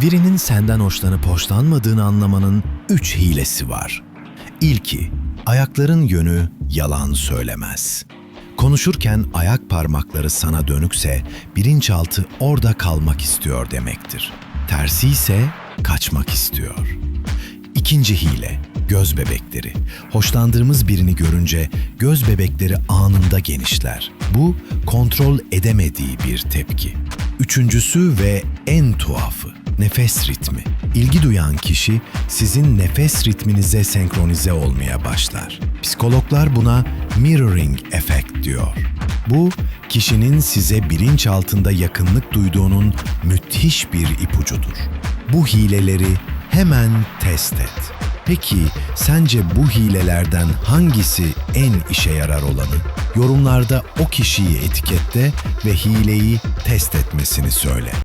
Birinin senden hoşlanıp hoşlanmadığını anlamanın üç hilesi var. İlki, ayakların yönü yalan söylemez. Konuşurken ayak parmakları sana dönükse bilinçaltı orada kalmak istiyor demektir. Tersi ise kaçmak istiyor. İkinci hile, göz bebekleri. Hoşlandığımız birini görünce göz bebekleri anında genişler. Bu kontrol edemediği bir tepki. Üçüncüsü ve en tuhafı, nefes ritmi. İlgi duyan kişi sizin nefes ritminize senkronize olmaya başlar. Psikologlar buna mirroring effect diyor. Bu, kişinin size bilinç altında yakınlık duyduğunun müthiş bir ipucudur. Bu hileleri hemen test et. Peki sence bu hilelerden hangisi en işe yarar olanı? Yorumlarda o kişiyi etiketle ve hileyi test etmesini söyle.